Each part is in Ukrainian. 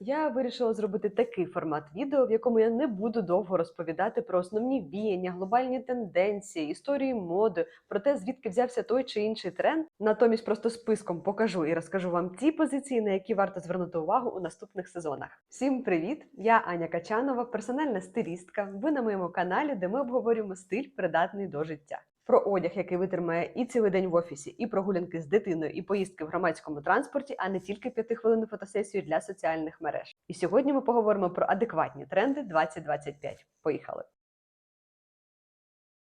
Я вирішила зробити такий формат відео, в якому я не буду довго розповідати про основні віяння, глобальні тенденції, історії моди, про те, звідки взявся той чи інший тренд. Натомість просто списком покажу і розкажу вам ті позиції, на які варто звернути увагу у наступних сезонах. Всім привіт! Я Аня Качанова, персональна стилістка. Ви на моєму каналі, де ми обговорюємо стиль, придатний до життя. Про одяг, який витримає і цілий день в офісі, і прогулянки з дитиною, і поїздки в громадському транспорті, а не тільки п'ятихвилинну фотосесію для соціальних мереж. І сьогодні ми поговоримо про адекватні тренди 2025. Поїхали!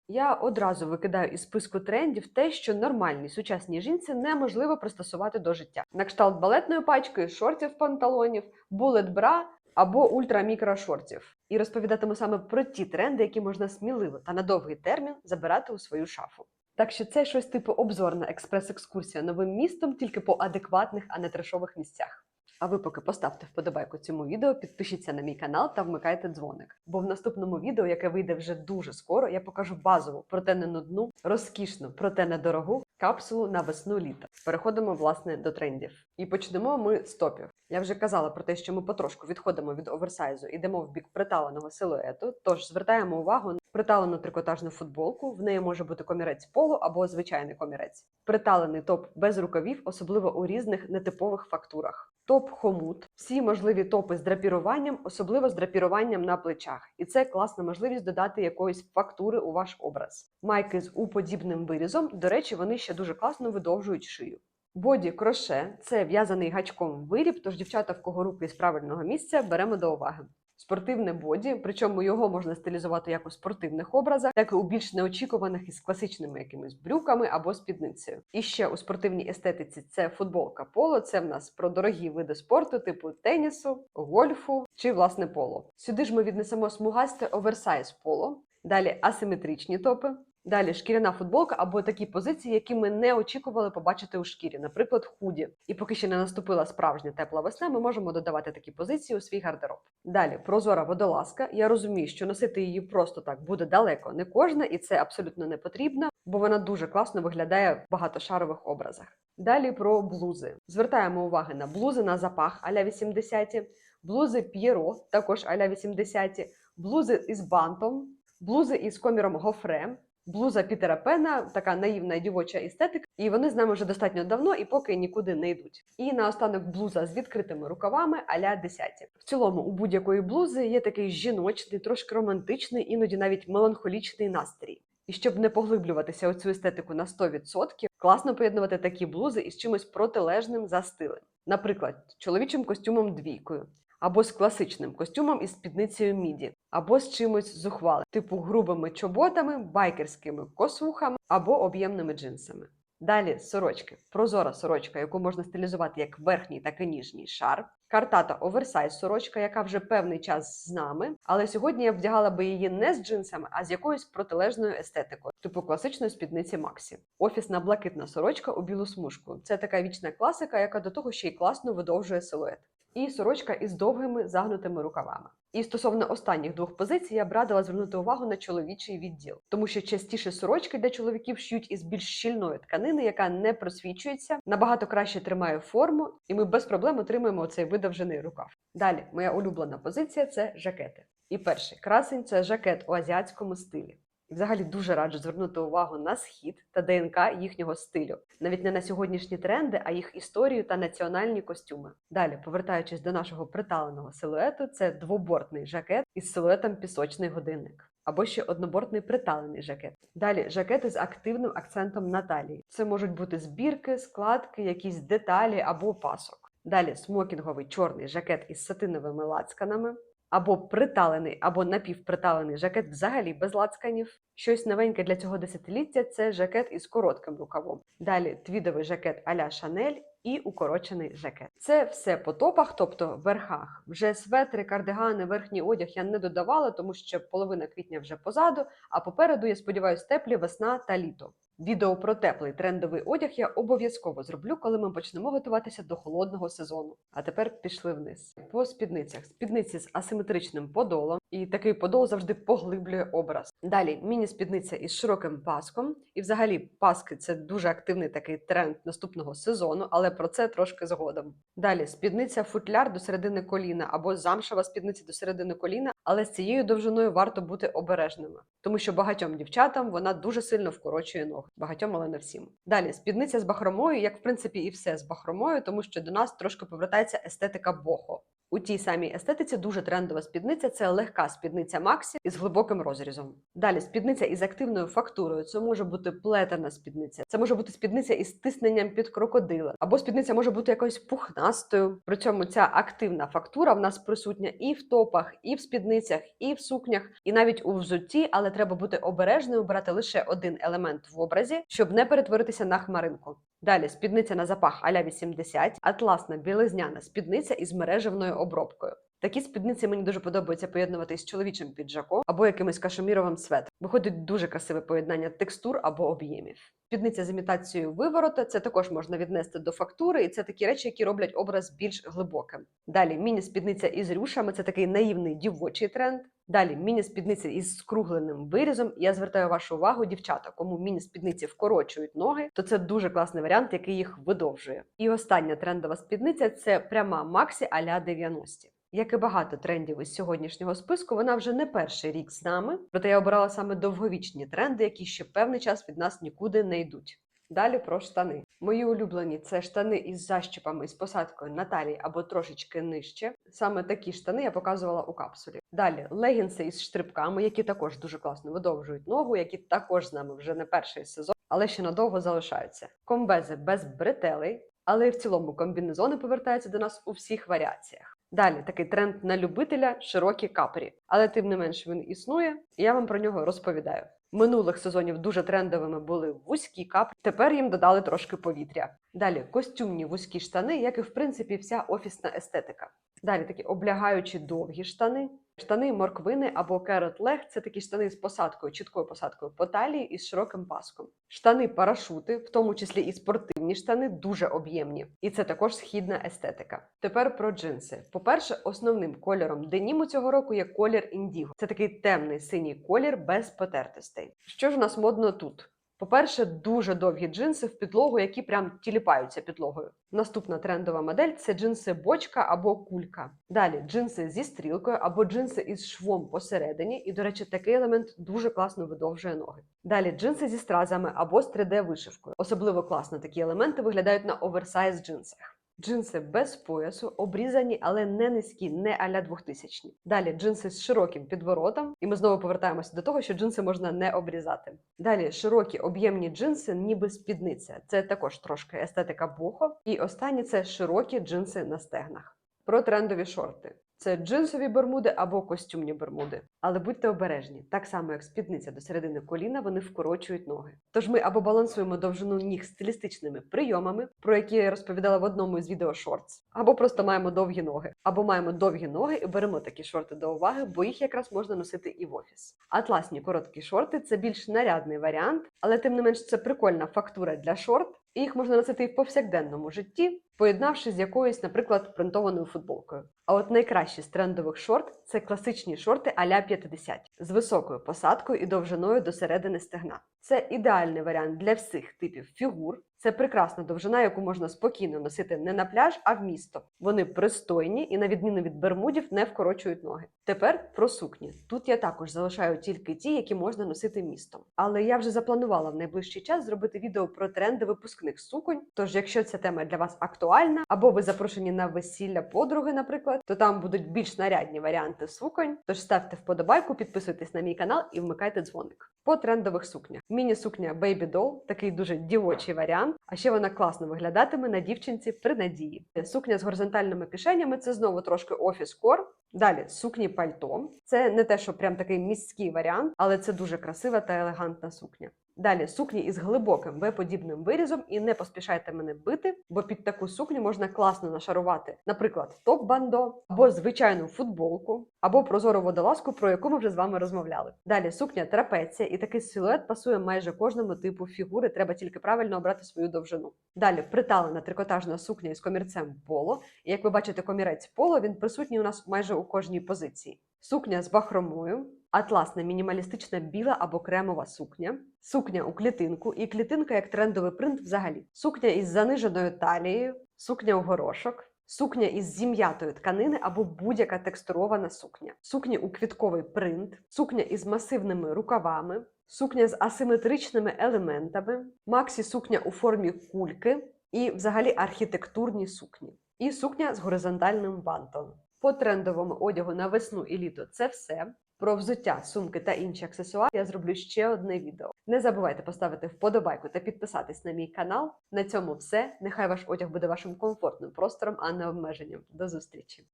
Я одразу викидаю із списку трендів те, що нормальній сучасній жінці неможливо пристосувати до життя. На кшталт балетної пачки, шортів панталонів, булет бра або ультрамікрошортів. І розповідатиму саме про ті тренди, які можна сміливо та на довгий термін забирати у свою шафу. Так що це щось типу обзорна експрес-екскурсія новим містом, тільки по адекватних, а не трешових місцях. А ви поки поставте вподобайку цьому відео, підпишіться на мій канал та вмикайте дзвоник. Бо в наступному відео, яке вийде вже дуже скоро, я покажу базову, проте не нудну, розкішну, проте недорогу капсулу на весну літо. Переходимо власне до трендів. І почнемо ми з топів. Я вже казала про те, що ми потрошку відходимо від оверсайзу, ідемо в бік приталеного силуету. Тож звертаємо увагу на приталену трикотажну футболку. В неї може бути комірець поло або звичайний комірець. Приталений топ без рукавів, особливо у різних нетипових фактурах. Топ хомут, всі можливі топи з драпіруванням, особливо з драпіруванням на плечах, і це класна можливість додати якоїсь фактури у ваш образ. Майки з уподібним вирізом, до речі, вони ще дуже класно видовжують шию. Боді кроше це в'язаний гачком виріб, тож дівчата, в кого руки з правильного місця, беремо до уваги. Спортивне боді, причому його можна стилізувати як у спортивних образах, так і у більш неочікуваних із класичними якимись брюками або спідницею. І ще у спортивній естетиці це футболка поло. Це в нас про дорогі види спорту, типу тенісу, гольфу чи власне поло. Сюди ж ми віднесемо смугасте оверсайз поло, далі асиметричні топи. Далі шкіряна футболка або такі позиції, які ми не очікували побачити у шкірі, наприклад, худі. І поки ще не наступила справжня тепла весна, ми можемо додавати такі позиції у свій гардероб. Далі прозора водолазка. Я розумію, що носити її просто так буде далеко не кожна, і це абсолютно не потрібно, бо вона дуже класно виглядає в багатошарових образах. Далі про блузи. Звертаємо уваги на блузи на запах аля 80-ті, блузи П'єро, також аля 80-ті, блузи із бантом, блузи із коміром гофре. Блуза Пітера Пена, така наївна дівоча естетика, і вони з нами вже достатньо давно і поки нікуди не йдуть. І наостанок блуза з відкритими рукавами аля десяті. В цілому у будь-якої блузи є такий жіночний, трошки романтичний, іноді навіть меланхолічний настрій. І щоб не поглиблюватися у цю естетику на 100%, класно поєднувати такі блузи із чимось протилежним за стилем. Наприклад, чоловічим костюмом двійкою або з класичним костюмом із спідницею міді, або з чимось зухвалим, типу грубими чоботами, байкерськими косухами або об'ємними джинсами. Далі сорочки. Прозора сорочка, яку можна стилізувати як верхній, так і ніжній шар. Картата оверсайз сорочка, яка вже певний час з нами, але сьогодні я вдягала би її не з джинсами, а з якоюсь протилежною естетикою, типу класичної спідниці Максі. Офісна блакитна сорочка у білу смужку. Це така вічна класика, яка до того ще й класно видовжує силует. І сорочка із довгими загнутими рукавами. І стосовно останніх двох позицій я б радила звернути увагу на чоловічий відділ, тому що частіше сорочки для чоловіків шьють із більш щільної тканини, яка не просвічується, набагато краще тримає форму, і ми без проблем отримуємо цей видовжений рукав. Далі, моя улюблена позиція це жакети. І перший красень це жакет у азіатському стилі. Взагалі дуже раджу звернути увагу на схід та ДНК їхнього стилю, навіть не на сьогоднішні тренди, а їх історію та національні костюми. Далі, повертаючись до нашого приталеного силуету, це двобортний жакет із силуетом пісочний годинник. Або ще однобортний приталений жакет. Далі жакети з активним акцентом на талії. Це можуть бути збірки, складки, якісь деталі або пасок. Далі смокінговий чорний жакет із сатиновими лацканами або приталений, або напівприталений жакет взагалі без лацканів. Щось новеньке для цього десятиліття це жакет із коротким рукавом. Далі твідовий жакет а-ля Шанель і укорочений жакет. Це все по топах, тобто верхах. Вже светри, кардигани, верхній одяг я не додавала, тому що половина квітня вже позаду. А попереду, я сподіваюся, теплі весна та літо. Відео про теплий трендовий одяг я обов'язково зроблю, коли ми почнемо готуватися до холодного сезону. А тепер пішли вниз. По спідницях. Спідниці з асиметричним подолом, І такий подол завжди поглиблює образ. Далі міні-спідниця із широким паском. І взагалі паски це дуже активний такий тренд наступного сезону, але про це трошки згодом. Далі спідниця футляр до середини коліна або замшева спідниця до середини коліна, але з цією довжиною варто бути обережними, тому що багатьом дівчатам вона дуже сильно вкорочує ноги. Багатьом, але не всім. Далі спідниця з бахромою, як в принципі і все з бахромою, тому що до нас трошки повертається естетика бохо. У тій самій естетиці дуже трендова спідниця це легка спідниця Максі із глибоким розрізом. Далі спідниця із активною фактурою. Це може бути плетена спідниця, це може бути спідниця із тисненням під крокодила, або спідниця може бути якоюсь пухнастою. При цьому ця активна фактура в нас присутня і в топах, і в спідницях, і в сукнях, і навіть у взутті, але треба бути обережною, брати лише один елемент в образі, щоб не перетворитися на хмаринку. Далі спідниця на запах аля 80, атласна білизняна спідниця із мережевною обробкою. Такі спідниці мені дуже подобається поєднувати з чоловічим піджаком або якимось кашеміровим светом. Виходить дуже красиве поєднання текстур або об'ємів. Спідниця з імітацією виворота це також можна віднести до фактури, і це такі речі, які роблять образ більш глибоким. Далі міні-спідниця із рюшами це такий наївний дівочий тренд. Далі міні-спідниці із скругленим вирізом. Я звертаю вашу увагу, дівчата, кому міні-спідниці вкорочують ноги, то це дуже класний варіант, який їх видовжує. І остання трендова спідниця це пряма Максі аля 90. Як і багато трендів із сьогоднішнього списку, вона вже не перший рік з нами, проте я обирала саме довговічні тренди, які ще певний час від нас нікуди не йдуть. Далі про штани. Мої улюблені це штани із защіпами з посадкою на талії або трошечки нижче. Саме такі штани я показувала у капсулі. Далі легінси із штрибками, які також дуже класно видовжують ногу, які також з нами вже не перший сезон, але ще надовго залишаються. Комбези без бретелей, але і в цілому комбінезони повертаються до нас у всіх варіаціях. Далі такий тренд на любителя широкі капрі, але тим не менш він існує, і я вам про нього розповідаю. Минулих сезонів дуже трендовими були вузькі капри, тепер їм додали трошки повітря. Далі костюмні вузькі штани, як і в принципі вся офісна естетика. Далі такі облягаючі довгі штани. Штани морквини або carrot leg – це такі штани з посадкою, чіткою посадкою по талії і широким паском. Штани парашути, в тому числі і спортивні штани, дуже об'ємні. І це також східна естетика. Тепер про джинси. По-перше, основним кольором деніму цього року є колір індіго. Це такий темний синій колір без потертостей. Що ж у нас модно тут? По-перше, дуже довгі джинси в підлогу, які прям тіліпаються підлогою. Наступна трендова модель це джинси бочка або кулька. Далі джинси зі стрілкою або джинси із швом посередині. І, до речі, такий елемент дуже класно видовжує ноги. Далі джинси зі стразами або з 3D-вишивкою. Особливо класно такі елементи виглядають на оверсайз джинсах. Джинси без поясу, обрізані, але не низькі, не аля 2000 Далі джинси з широким підворотом, і ми знову повертаємося до того, що джинси можна не обрізати. Далі широкі об'ємні джинси, ніби спідниця. Це також трошки естетика бохо. І останні це широкі джинси на стегнах. Про трендові шорти. Це джинсові бермуди або костюмні бермуди. Але будьте обережні, так само як спідниця до середини коліна, вони вкорочують ноги. Тож ми або балансуємо довжину ніг стилістичними прийомами, про які я розповідала в одному із відео шортс, або просто маємо довгі ноги, або маємо довгі ноги і беремо такі шорти до уваги, бо їх якраз можна носити і в офіс. Атласні короткі шорти це більш нарядний варіант, але тим не менш це прикольна фактура для шорт. І їх можна носити і в повсякденному житті, поєднавши з якоюсь, наприклад, принтованою футболкою. А от найкращі з трендових шорт це класичні шорти а-ля 50 з високою посадкою і довжиною до середини стегна. Це ідеальний варіант для всіх типів фігур. Це прекрасна довжина, яку можна спокійно носити не на пляж, а в місто. Вони пристойні і, на відміну від бермудів, не вкорочують ноги. Тепер про сукні. Тут я також залишаю тільки ті, які можна носити містом. Але я вже запланувала в найближчий час зробити відео про тренди випускних суконь. Тож, якщо ця тема для вас актуальна, або ви запрошені на весілля подруги, наприклад, то там будуть більш нарядні варіанти суконь. Тож ставте вподобайку, підписуйтесь на мій канал і вмикайте дзвоник. По трендових сукнях. Міні-сукня Baby Doll, такий дуже дівочий варіант. А ще вона класно виглядатиме на дівчинці при надії. Сукня з горизонтальними кишенями це знову трошки офіс-кор. Далі сукні пальто. Це не те, що прям такий міський варіант, але це дуже красива та елегантна сукня. Далі сукні із глибоким В-подібним вирізом, і не поспішайте мене бити, бо під таку сукню можна класно нашарувати, наприклад, топ-бандо, або звичайну футболку, або прозору водолазку, про яку ми вже з вами розмовляли. Далі сукня трапеція, і такий силует пасує майже кожному типу фігури. Треба тільки правильно обрати свою довжину. Далі приталена трикотажна сукня із комірцем поло. І як ви бачите, комірець поло він присутній у нас майже у кожній позиції. сукня з бахромою, атласна мінімалістична біла або кремова сукня, сукня у клітинку і клітинка як трендовий принт взагалі, сукня із заниженою талією, сукня у горошок. Сукня із зім'ятої тканини або будь-яка текстурована сукня, сукня у квітковий принт, сукня із масивними рукавами, сукня з асиметричними елементами, максі сукня у формі кульки і взагалі архітектурні сукні, і сукня з горизонтальним бантом. По трендовому одягу на весну і літо це все. Про взуття, сумки та інші аксесуари я зроблю ще одне відео. Не забувайте поставити вподобайку та підписатись на мій канал. На цьому все. Нехай ваш одяг буде вашим комфортним простором, а не обмеженням. До зустрічі!